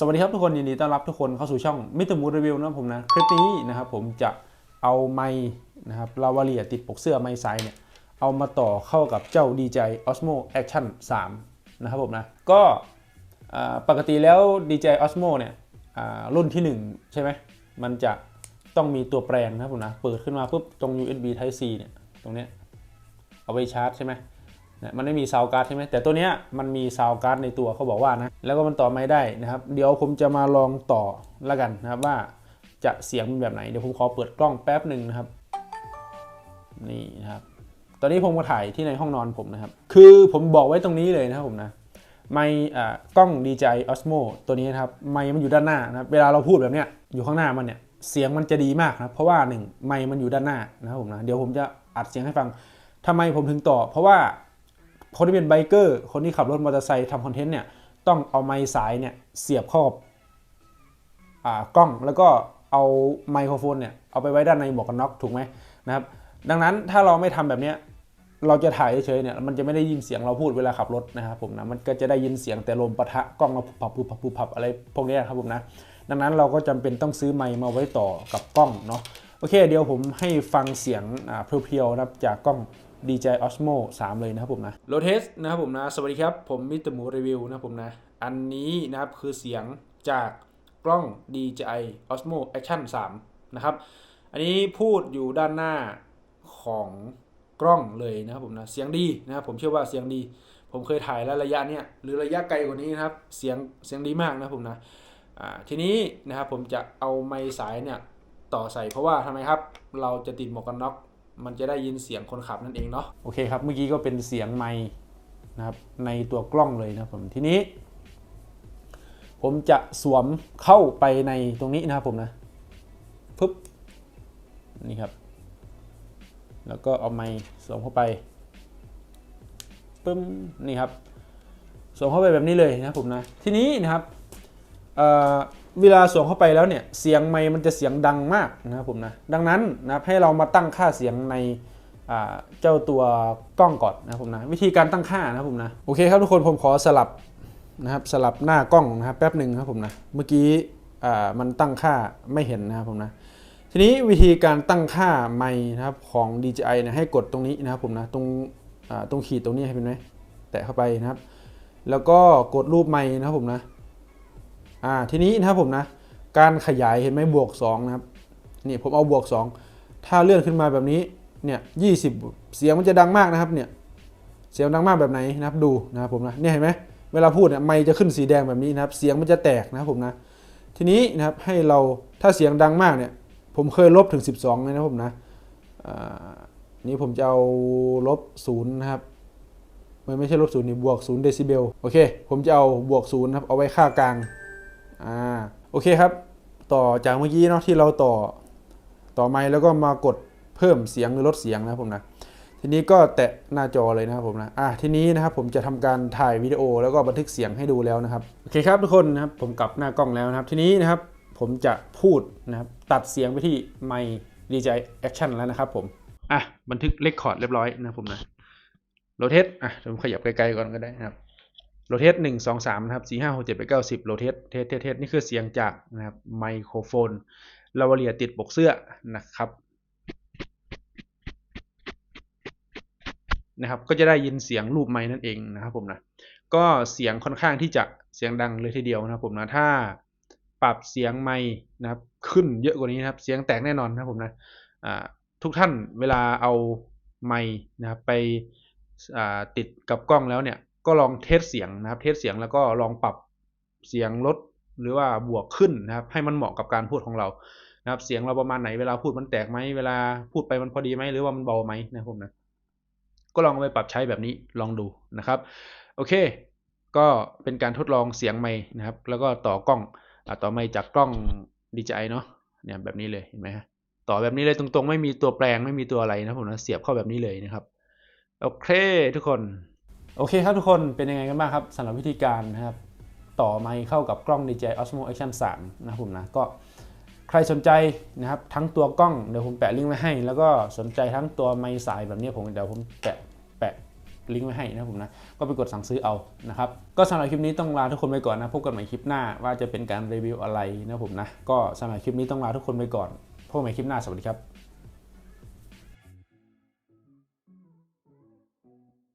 สวัสดีครับทุกคนยินดีต้อนรับทุกคนเข้าสู่ช่องมิตรมูรีวิวนะผมนะคลิปนี้นะครับผมจะเอาไม้นะครับลาวาเลียติดปกเสื้อไม้ไซส์เนี่ยเอามาต่อเข้ากับเจ้า DJI Osmo Action 3 นะครับผมนะ ก็ปกติแล้ว DJI Osmo เนี่ยรุ่นที่ 1 ใช่ไหมมันจะต้องมีตัวแปลงนะครับผมนะ เปิดขึ้นมาปุ๊บตรง USB Type C เนี่ยตรงเนี้ยเอาไว้ชาร์จใช่ไหม นี่ยมันไม่มีซาวการ์ดใช่ไหมแต่ตัวเนี้ยมันมีซาวการ์ดในตัวเขาบอกว่านะแล้วก็มันต่อไม่ได้นะครับ เดี๋ยวผมจะมาลองต่อแล้วกันนะครับว่าจะเสียงเป็นแบบไหนเดี๋ยวผมขอเปิดกล้องแป๊บหนึ่งนะครับนี่นะครับ ตอนนี้ผมก็ถ่ายที่ในห้องนอนผมนะครับ คือผมบอกไว้ตรงนี้เลยนะครับผมนะไมค์อ่ากล้อง DJI Osmo ตัวนี้นะครับไมค์มันอยู่ด้านหน้านะครับเวลาเราพูดแบบเนี้ยอยู่ข้างหน้ามันเนี่ยเสียงมันจะดีมากนะเพราะว่าหนึ่งไมค์มันอยู่ด้านหน้านะครับผมนะเดี๋ยวผมจะอัดเสียงให้ฟังทำไมผมถึงต่อ เพราะว่า คนที่เป็นไบเกอร์ คนที่ขับรถมอเตอร์ไซค์ทำคอนเทนต์เนี่ย ต้องเอาไมค์สายเนี่ยเสียบเข้ากับอ่ากล้องแล้วก็เอาไมโครโฟนเนี่ยเอาไปไว้ด้านในหมวกกันน็อกถูกไหมนะครับ ดังนั้นถ้าเราไม่ทำแบบเนี้ยเราจะถ่ายเฉยๆเนี่ยมันจะไม่ได้ยินเสียงเราพูดเวลาขับรถนะครับผมนะมันก็จะได้ยินเสียงแต่ลมปะทะกล้องเราผับผับผับผับอะไรพวกนี้ครับผมนะดังนั้นเราก็จำเป็นต้องซื้อไมค์มาไว้ต่อกับกล้องเนาะโอเค เดี๋ยวผมให้ฟังเสียงเพียวๆนะครับจากกล้อง DJI Osmo 3 เลยนะครับผมนะโลเทสนะครับผมนะ สวัสดีครับ ผมมิสเตอร์หมูรีวิวนะครับผมนะ อันนี้นะครับคือเสียงจากกล้อง DJI Osmo Action 3 นะครับ อันนี้พูดอยู่ด้านหน้าของกล้องเลยนะครับผมนะ เสียงดีนะครับผมเชื่อว่าเสียงดี ผมเคยถ่ายแล้วระยะเนี้ยหรือระยะไกลกว่านี้นะครับ เสียงเสียงดีมากนะครับผมนะทีนี้นะครับผมจะเอาไมค์สายเนี่ยต่อใส่เพราะว่าทำไมครับ เราจะติดหมวกกันน็อก มันจะได้ยินเสียงคนขับนั่นเองเนาะโอเคครับเมื่อกี้ก็เป็นเสียงไมค์นะครับในตัวกล้องเลยนะผมทีนี้ ผมจะสวมเข้าไปในตรงนี้นะครับผมนะปึ๊บนี่ครับ แล้วก็เอาไมค์สวมเข้าไปปึ้มนี่ครับสวมเข้าไปแบบนี้เลยนะผมนะทีนี้นะครับ เวลาสวมเข้าไปแล้วเนี่ยเสียงไมค์มันจะเสียงดังมากนะครับผมนะดังนั้นนะครับให้เรามาตั้งค่าเสียงในเจ้าตัวกล้องก่อนนะครับผมนะวิธีการตั้งค่านะครับผมนะโอเคครับทุกคนผมขอสลับนะครับสลับหน้ากล้องนะครับแป๊บหนึ่งครับผมนะเมื่อกี้มันตั้งค่าไม่เห็นนะครับผมนะทีนี้วิธีการตั้งค่าไมค์นะครับของ DJI เนี่ยให้กดตรงนี้นะครับผมนะตรงตรงขีดตรงนี้เห็นไหมแตะเข้าไปนะครับ แล้วก็กดรูปไมค์นะครับผมนะ อ่าทีนี้นะครับผมนะ การขยายเห็นไหมบวก2นะครับนี่ผมเอาบวก 2 ถ้าเลื่อนขึ้นมาแบบนี้เนี่ยยีเสียงมันจะดังมากนะครับเนี่ยเสียงดังมากแบบไหนนะครับดูนะครับผมนะเนี่ยเห็นไหมเวลาพูดเนี่ยไมค์จะขึ้นสีแดงแบบนี้นะครับ เสียงมันจะแตกนะครับผมนะทีนี้นะครับให้เราถ้าเสียงดังมากเนี่ยผมเคยลบถึง 12เลยนะผมนะอ่านี่ผมจะเอาลบศูนย์นะครับไม่ไม่ใช่ลบศูนย์นี่บวกศูนย์เดซิเบลโอเค ผมจะเอาบวกศูนย์นะครับเอาไว้ค่ากลาง อ่าโอเคครับ ต่อจากเมื่อกี้เนาะที่เราต่อต่อไมค์แล้วก็มากดเพิ่มเสียงหรือลดเสียงนะครับผมนะทีนี้ก็แตะหน้าจอเลยนะครับผมนะอะทีนี้นะครับผมจะทำการถ่ายวิดีโอแล้วก็บันทึกเสียงให้ดูแล้วนะครับโอเคครับทุกคนนะครับผมกลับหน้ากล้องแล้วนะครับ ทีนี้นะครับผมจะพูดนะครับตัดเสียงไปที่ไมค์ DJI Action แล้วนะครับผมอะบันทึกเลคคอร์ดเรียบร้อยนะผมนะโรเทสอะเดี๋ยวผมขยับไกลๆก่อนก็ได้นะครับ โรเทสหนึ่งสองสามนะครับสี่ห้าหกเจ็ดแปดเก้าสิบโรเทสเทสเทสเทสนี่คือเสียงจากนะครับไมโครโฟนลาวาเลียติดปกเสื้อนะครับนะครับก็จะได้ยินเสียงรูปไม้นั่นเองนะครับผมนะก็เสียงค่อนข้างที่จะเสียงดังเลยทีเดียวนะครับผมนะถ้าปรับเสียงไม้นะครับขึ้นเยอะกว่านี้นะครับเสียงแตกแน่นอนนะครับผมนะทุกท่านเวลาเอาไมค์นะครับไปติดกับกล้องแล้วเนี่ย ก็ลองเทสเสียงนะครับ เทสเสียงแล้วก็ลองปรับเสียงลดหรือว่าบวกขึ้นนะครับ ให้มันเหมาะกับการพูดของเรานะครับ เสียงเราประมาณไหนเวลาพูดมันแตกไหมเวลาพูดไปมันพอดีไหมหรือว่ามันเบาไหมนะครับผมนะก็ลองเอาไปปรับใช้แบบนี้ลองดูนะครับ โอเค ก็เป็นการทดลองเสียงไมค์นะครับ แล้วก็ต่อกล้องอต่อไมค์จากกล้อง DJI เนาะเนี่ยแบบนี้เลยเห็นไหมฮะต่อแบบนี้เลยตรงๆ ไม่มีตัวแปลงไม่มีตัวอะไรนะผมนะเสียบเข้าแบบนี้เลยนะครับโอเคทุกคน โอเคครับทุกคนเป็นยังไงกันบ้างครับสำหรับวิธีการนะครับ ต่อไมค์เข้ากับกล้อง DJI Osmo Action 3 นะครับผมนะก็ใครสนใจนะครับทั้งตัวกล้องเดี๋ยวผมแปะลิงก์ไว้ให้ แล้วก็สนใจทั้งตัวไมค์สายแบบนี้ผมเดี๋ยวผมแปะแปะลิงก์ไว้ให้นะผมนะก็ไปกดสั่งซื้อเอานะครับก็สำหรับคลิปนี้ต้องลาทุกคนไปก่อนนะพบกันใหม่คลิปหน้าว่าจะเป็นการรีวิวอะไรนะผมนะก็สำหรับคลิปนี้ต้องลาทุกคนไปก่อนพบกันใหม่คลิปหน้าสวัสดีครับ